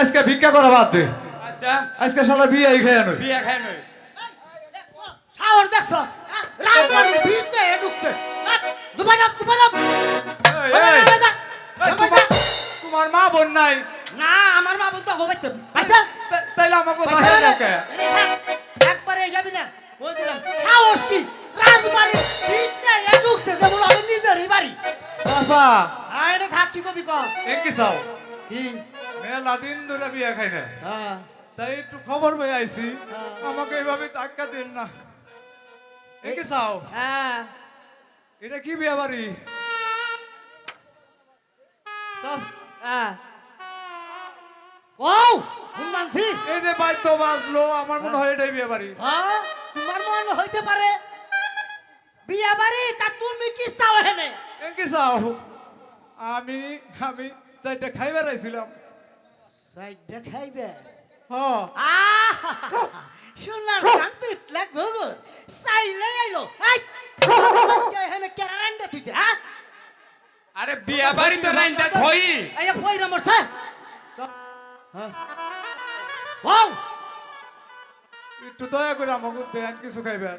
আজকে ভিক্ষা করা বাদ দে। আচ্ছা। আজকে সারা বিয়ে খেয়ে নই বিয়া নই দেখছ? ঢুকছে। তোমার- তোমার মা বোন নাই। না আমার বাবু তো গোবাইতে আচ্ছা। তা- তাইলে আমার কথা হয় একবারে যাবি না। সাহস কি? রাজবাড়ির ভিতরে ঢুকছে যে বলো আমি নিজেরই বাড়ি। থাক কি কবি কর? কি চাও। কি? মেলা দিন ধরে বিয়ে খাই না হ্যাঁ। তাই একটু খবর পেয়ে আইছি। হ্যাঁ। আমাকে এইভাবে ধাক্কা দিন না। এ কি চাও? হ্যাঁ। এটা কি বিয়ে বাড়ি? হ্যাঁ। কও মানছি। এই যে বাদ্য বাজলো আমার মনে হয় এটাই বিয়ে বাড়ি। হ্যাঁ তোমার মন হইতে পারে। বিয়া বাড়ি তা তুমি কি চাও হেনে কি চাও? আমি আমি চারটা খাইবার আইছিলাম। সাইডে খাইবে? হ্যাঁ। সোনার কান পিতলা গুগুর চাইলে আইলো। এই হেনে কেরা রান্দা তুইছে হ্যাঁ? আরে বিয়া বাড়িতে রাইন্দা থই। এই পয়রা মরছে। হ্যাঁ। ওয়াও। একটু দয়া করে আমাকে দেন কিছু খাইবার।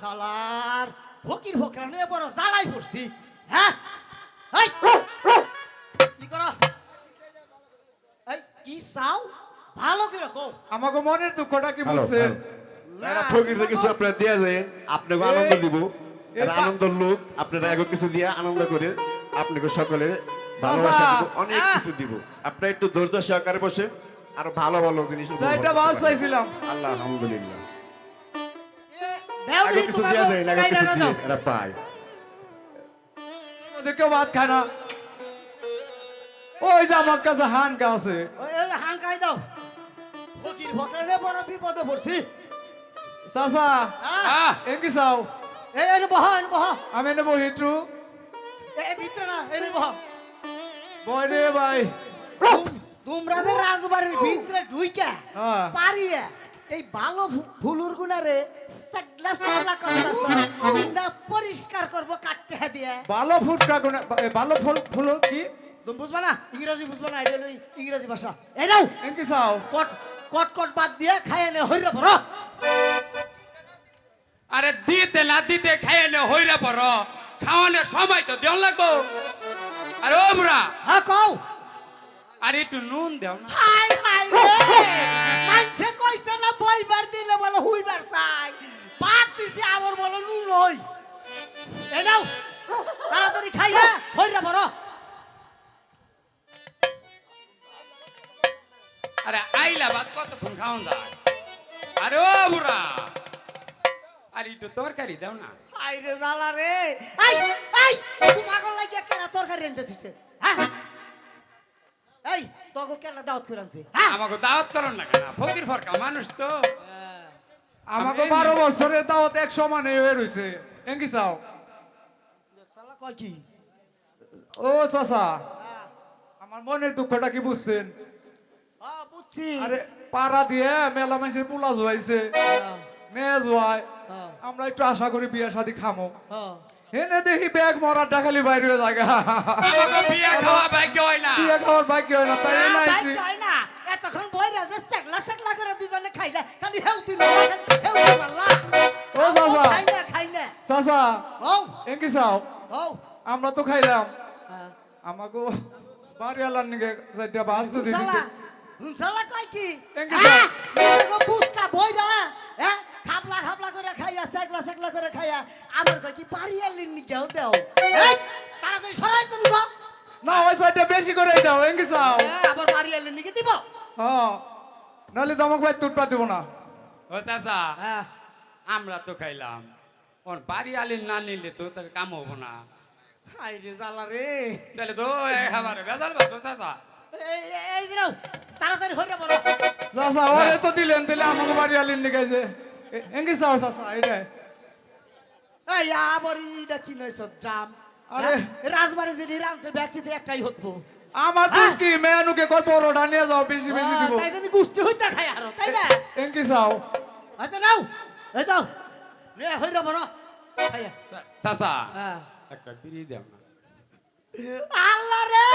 শালার ফকির ফকরা নিয়ে বড় জ্বালাই পড়ছি হ্যাঁ? কি করো এই কি চাও ভালো করে কও আমাকে মনের দুঃখটা কি বুঝছেন। এরা ফকির কিছু আপনারা দেয়া যায় আপনাকে আনন্দ দিব এরা এটা- আনন্দ লোক আপনারা এগো কিছু দিয়ে আনন্দ করে আপনাকে সকলে ভালোবাসা দিব অনেক। কিছু দিব আপনারা একটু ধৈর্য সহকারে বসে আর ভালো ভালো জিনিস বাস পারেন। চাইছিলাম আল্লাহ আলহামদুলিল্লাহ দেও আগে দিই কিছু দেয়া যায় না আগে কিছু এরা পায় ওদের কেউ ভাত খায় না। ওই যে আমার কাছে হানকা আছে। হাঙ্কাই দাও। ফকির ফকরা বড় বিপদে পড়ছি। চাচা হ্যাঁ। এ কি চাও? এই এনে বহ এনে বহ। আমি নেব হিটু এই ভিতরে না এনে বহ। বয় রে ভাই। তুম- তোমরা যে রাজবাড়ির ভিতরে ঢুইকা হ্যাঁ। পারিয়া এই ভালো ফুলুর গুনারে সাগলা সাগলা করতাছ না পরিষ্কার করব কাটতে হ্যাঁ দিয়ে। ভালো ফুটকা গুনে ভালো ফুল ফুল কি? তুমি বুঝবা না? ইংরেজি বুঝবা না এটা হলো ইংরেজি ভাষা। এই নাও। এ কি চাও? কট কট কট বাদ দিয়ে খাইয়ে নে হইরা পড়ো। আরে দিতে না দিতে খাইয়ে নে হইরা পড়। খাওয়ানোর সময় তো দেও লাগবো। আরে ও বুড়া। হ্যাঁ কও। আরে একটু নুন দেও না। হাই হাই রে! মানছে কইছে না বইবার দিলে বলে হুইবার চাই। পাট দিছি আমার বলে নুন লই এই নাও তাড়াতাড়ি খাইয়া হইরা পড়ো আরে আইলা বাদ কতক্ষণ খাওয়ান যায়? আরে ও বুড়া! আরে একটু তরকারি দাও না। হাই রে জালা রে! আই আই তোমাকে লাগিয়া কেনা তরকারি এনতে দিছে? হ্যাঁ এই তোকে কেনা দাওয়াত করে আনছে হ্যাঁ? আমাকে দাওয়াত করেন না কেন? ফকির ফরকা মানুষ তো। আমাকে আমি- বারো বছরের দাওয়াত এক সমান হয়ে রয়েছে এ কি চাও কয় কি? ও চাচা আমার মনের দুঃখটা কি বুঝছেন? হ্যাঁ বুঝছি। আরে পাড়া দিয়ে মেলা মানুষের পোলা জোয়াইছে। মেয়ে জোয়াই হ্যাঁ। আমরা একটু আশা করি বিয়ে শাদি খামো। হ্যাঁ। এনে দেখি ব্যাগ মরার ডাকালি বাইরে হয়ে জায়গা বিয়া খাওয়া ভাগ্য হয় না। বিয়ে খাওয়ার ভাগ্য হয় না তাই না, আইছি তাই না। এতক্ষণ বই রাজে সেগলা সেগলা করে দুজনে খাইলে খালি হেউতি মারলা হেউতি মারলা ও বাবা। খাই না খাই না। চাচা ও এ কি চাও? ও আমরা তো খাইলাম। হ্যাঁ। আমাকে বাড়িওয়ালার নিকে চারটা ভাত যদি কয় কি? Thank you, হ্যাঁ sir. নিজেকে বুসকা বই না হ্যাঁ? হাবলা হাবলা করে খাইয়া সেগলা সেগলা করে খাইয়া আমার কই কি পারি আলিন নিকেও দেও। এই! তাড়াতাড়ি সরাই তুমি না ওই সাইডটা বেশি করে দাও এঙ্গি চাও হ্যাঁ, আবার পারি আলিন নিকে দিব। হ্যাঁ নাহলে তো আমাকে ভাই তুটপা দিব না। ও চাচা হ্যাঁ। আমরা তো খাইলাম। ওর বাড়ি আলি না নিলে তো তাকে কাম হব না। হাই রে জালা রে। তাহলে তো এই খাবার বেজাল বাতো চাচা। এই যে তাড়াতাড়ি হইরা বলো। চাচা ওরে তো দিলেন দিলে আমাকে বাড়ি আলিন নিকাইছে। এঙ্গি চাও চাচা এটাই এই আবার ইটা কি নইছ ড্রাম আরে। রাজবাড়ি যদি রানছে ব্যক্তিতে একটাই হতবো। আমার দোষ কি মেয়ানুকে কয় বড়টা নিয়ে যাও বেশি বেশি দিব। তাই জানি গুষ্টি হইতা খাই আরও তাই না? এঙ্গি চাও আচ্ছা নাও। এই দাও। নে হইরা খাইয়া। চাচা হ্যাঁ। একটা বিড়ি দেও না। আল্লাহ রে!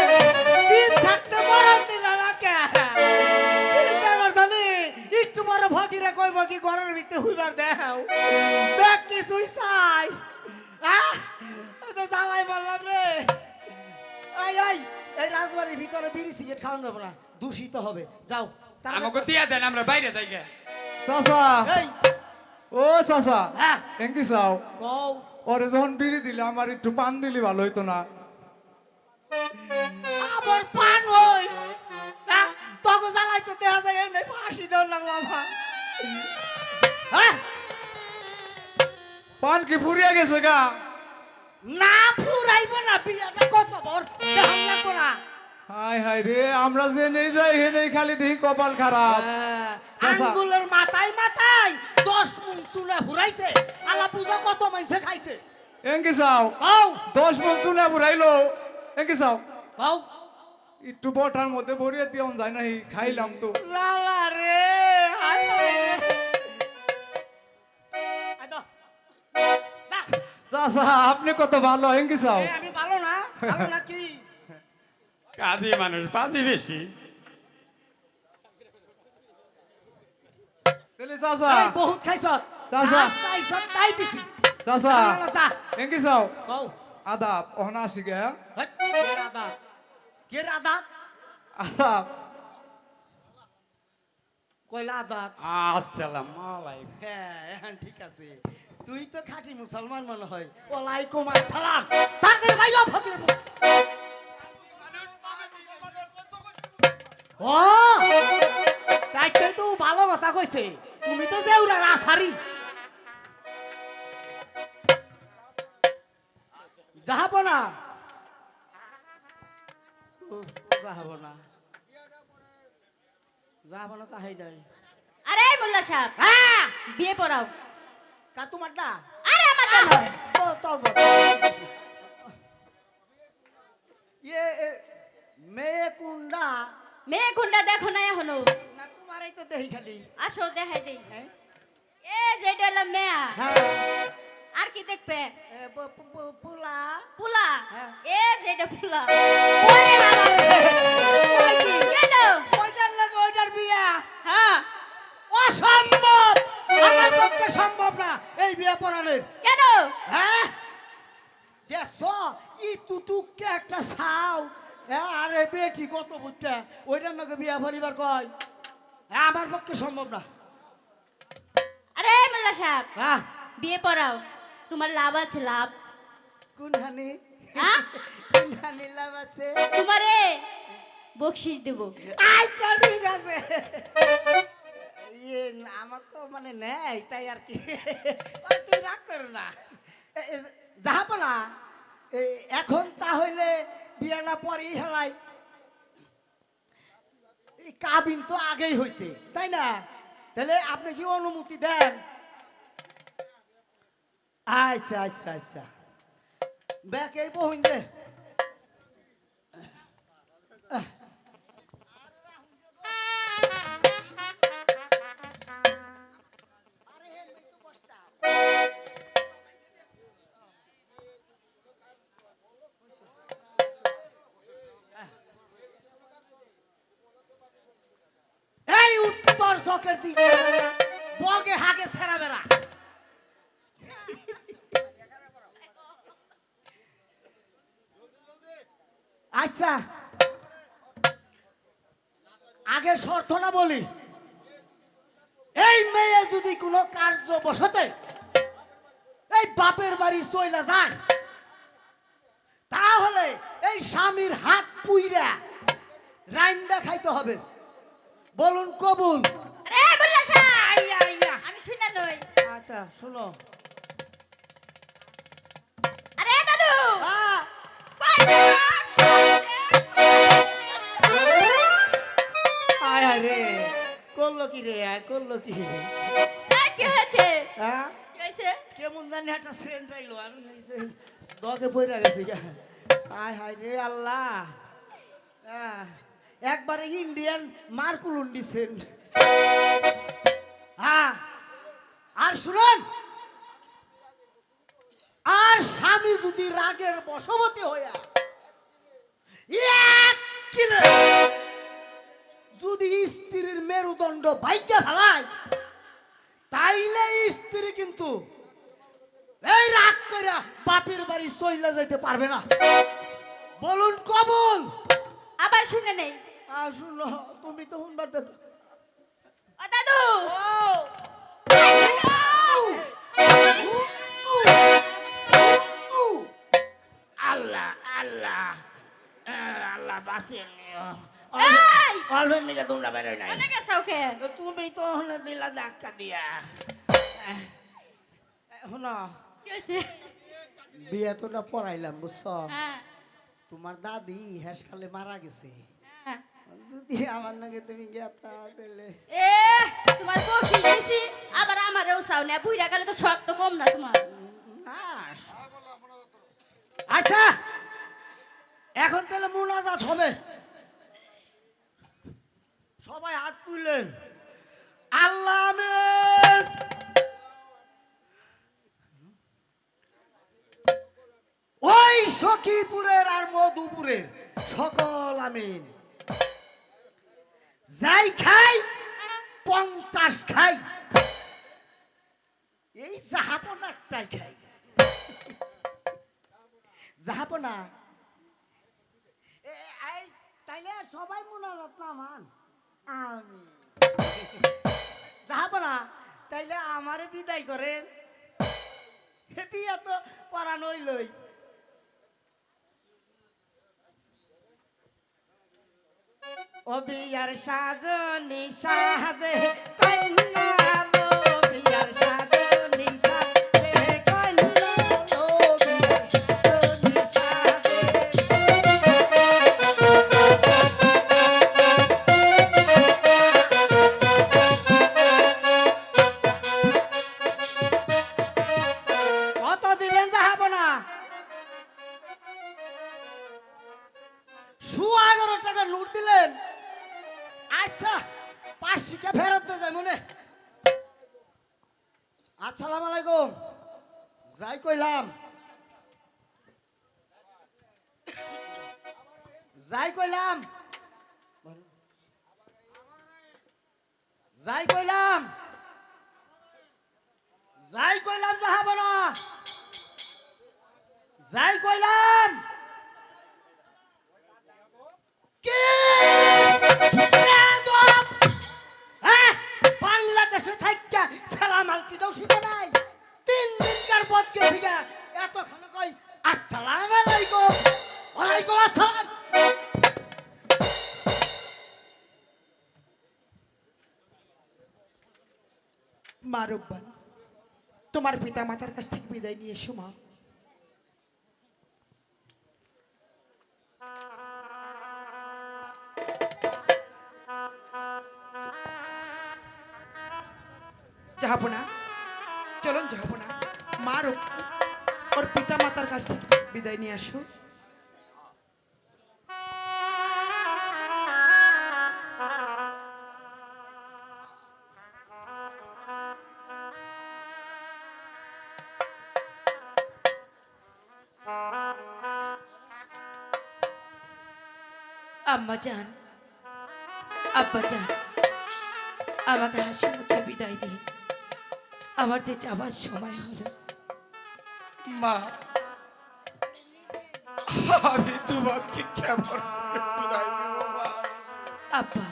দিন থাকতে বড় দিন আমাকে। চিন্তা কইব কি ঘরের ভিতরে হুইবার দেও? ব্যাগ কিছুই চাই। আহ তো জ্বালাই বললাম রে। আই আই এই রাজবাড়ির ভিতরে বিড়ি সিগারেট খাওয়ানো যাবে না দূষিত হবে। যাও আমাকে দিয়া দেন আমরা বাইরে যাই গে চাচা। এই। ও চাচা। হ্যাঁ। ইউ চাও? কও। ওরে যখন বিড়ি দিলে আমার একটু পান দিলে ভালো হইতো না। আবার পান হই হ্যাঁ তখন জ্বালাই তো দেখা যায় এনে ফাঁসি দেওয়ার লাগল আমার। পান কি ফুরিয়ে গেছে গা? না ফুরাইব না বিয়াটা কত বড় লাগবো না। হাই হাই রে আমরা যে নেই যাই হে নেই খালি দেখি কপাল খারাপ। চাচা। আঙ্গুলের মাথায় মাথায় দশ মুন চুলে ফুরাইছে আলা পূজা কত মানুষে খাইছে। এঙ্গি চাও? কও দশ মন চুলে বুড়াইলো এঙ্গি চাও? কও একটু বটার মধ্যে ভরিয়ে দিও যায় নাই খাইলাম তো। চাচা আপনি কত ভালো এঙ্গি চাও? আমি ভালো না ভালো না কি? কাজী মানুষ পাজি বেশি। তাহলে চাচা বহুত খাইছ? চাচা। খাইছ তাই দিছি। চাচা এঙ্গি চাও? কও আদাব অহনা আসি গে হ্যাঁ? কে রাধা কে রাধা আদাব। কইলা আদা আসসালাম আলাইকুম। হ্যাঁ ঠিক আছে। তুই তো খাঁটি মুসলমান মনে হয়। ওয়ালাইকুম আসসালাম। তাকে ভাই ও ফকির। ও তাইতে তো ভালো কথা কইছে। তুমি তো জেউরা রাসারি যাহাব না যাহাব না যাহাব না তাহাই নাই। আরে মোল্লা সাহেব। হ্যাঁ। বিয়ে পড়াও। কা তোমার না আরে আমার তো তো তো ইয়ে মেয়ে কুন্ডা। মেয়ে কুন্ডা দেখো না এখনও। না তোমারই তো দেহি খালি। আসো দেখাই দেই। হ্যাঁ? এ যেটা হলো মেয়া। হ্যাঁ। আর কি দেখবে? এ, প- প- প- পোলা। হ্যাঁ। এ যেটা ফুলা ওরে বাবা। রে! ওই কি? কেন? ওইটার লাগে ওইটার বিয়া। হ্যাঁ। অসম্ভব! আমার পক্ষে সম্ভব না এই বিয়া পড়ানোর কেন? হ্যাঁ? দেখছ? ই তুতুককে একটা ছাও হ্যাঁ আরে বেটি কত বুঝতে ওইটার নাকি বিয়া পরিবার কয়। হ্যাঁ আমার পক্ষে সম্ভব না। আরে মোল্লা সাহেব হ্যাঁ? বিয়ে পড়াও। তোমার লাভ আছে লাভ। কোন হানি হ্যাঁ? কোন হানি লাভ আছে? তোমারে বকশিস দেব। আচ্ছা ঠিক আছে ইয়ে আমার তো মানে নেই, তাই আর কি। তুই রাগ না। যাহাব না। এখন তাহলে বিয়াটা পরেই হেলাই। এই কাবিন তো আগেই হয়েছে তাই না? তাহলে আপনি কি অনুমতি দেন? আচ্ছা আচ্ছা আচ্ছা। ব্যাকেই বহুন যে। আগে শর্ত না বলি। এই মেয়ে যদি কোনো কার্য বসতে এই বাপের বাড়ি চইলা যায় তাহলে এই স্বামীর হাত পুইরা রাইন্দা খাইতে হবে। বলুন কবুল। আচ্ছা শোনো। করল কি রে? করল কি আর কি হয়েছে? হ্যাঁ? কি হয়েছে? কেমন জানি একটা সেন্ট আইলো। আমি দগে পড়ে গেছি গা। আয় হায় রে আল্লাহ। একবারে ইন্ডিয়ান মার্কুলুন্ডি সেন্ট হ্যাঁ। আর শুনুন। আর স্বামী যদি রাগের বশবতী হইয়া এক কিলো মেরুদণ্ড বাইকে ফেলায় তাইলে স্ত্রী কিন্তু এই রাগ করে বাপের বাড়ি চইলা যাইতে পারবে না। বলুন কবুল। আবার শুনে নেই। আর শুনো তুমি তো শুনবার দেখো। ও দাদু। আল্লাহ আল্লাহ। আল্লাহ বাঁচিয়ে নিও। অল্পের নিকে তোমরা বেরোয় নাই তুমি তো হলে দিলা ধাক্কা দিয়া আহ, শোনো কি হয়েছে বিয়ে তো না পড়াইলাম বুঝছ হ্যাঁ তোমার দাদি হেস খালে মারা গেছে। যদি আমার নাকি তুমি গেতা দিলে এ তোমার বকশিস দিছি আবার আমারও চাও না বুইরা গেলে তো শক্ত কম না তোমার নাশ। আচ্ছা এখন তাহলে মোনাজাত হবে সবাই হাত তুললেন। আল্লাহ। ওই সখীপুরের আর মধুপুরের সকল আমিন। যাই খাই, পঞ্চাশ খাই। এই জাহাপনারটাই খাই। জাহাপনা? তাইলে সবাই মোনাজাত নামান আমি। জাহাপনা তাইলে আমারে বিদায় করেন। বিয়া তো পড়ানোই লই। ও বিয়ার সাজনি সাজে আসসালাম আলাইকুম। যাই কইলাম। যাই কইলাম। যাই কইলাম। যাই কইলাম যাহাব না যাই কইলাম। এতক্ষণ কই? আসসালাম আলাইকুম। ওয়ালাইকুম আসসালাম। তোমার পিতা মাতার কাছ থেকে বিদায় নিয়ে এসো, মা। যাহাবো মাতার কাছ থেকে বিদায় নিয়ে আসো। আম্মা যান আব্বা যান আমাকে হাসি মুখে বিদায় দিন। আমার যে যাবার সময় হলো। মা আমি তোমাকে কেমন আব্বা,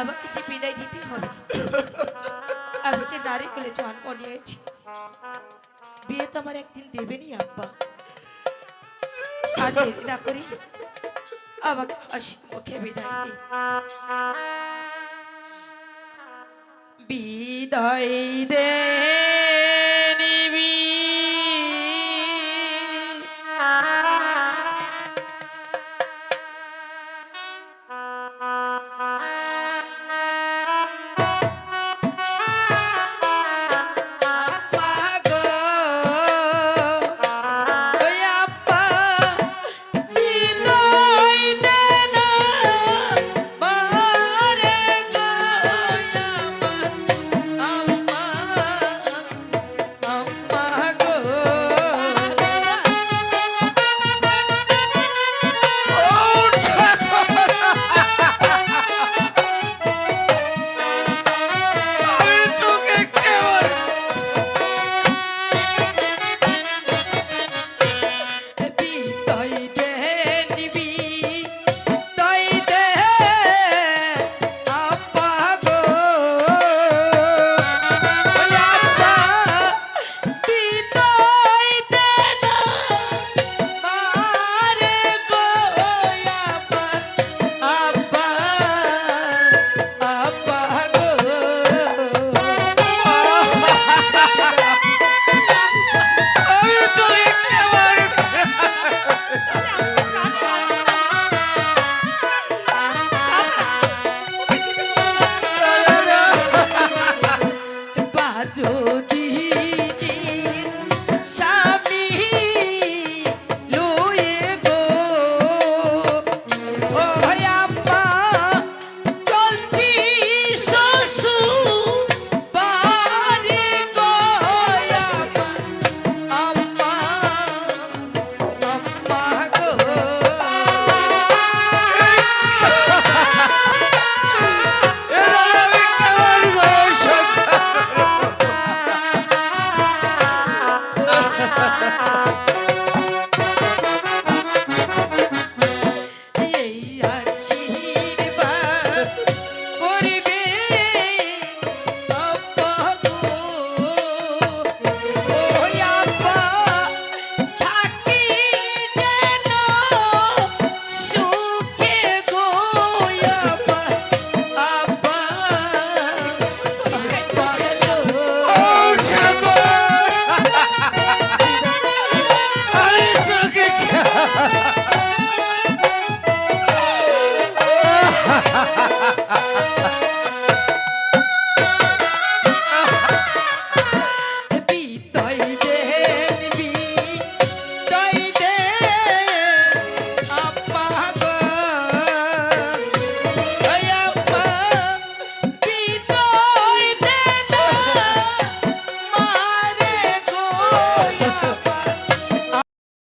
আমাকে যে বিদায় দিতে হবে, আমি যে নারী কোলে জন্ম নিয়েছি, বিয়ে তো আমার একদিন দেবেনি আব্বা। আর দেরি না করি আমাকে হাসি মুখে বিদায় দিন। বিদায় দে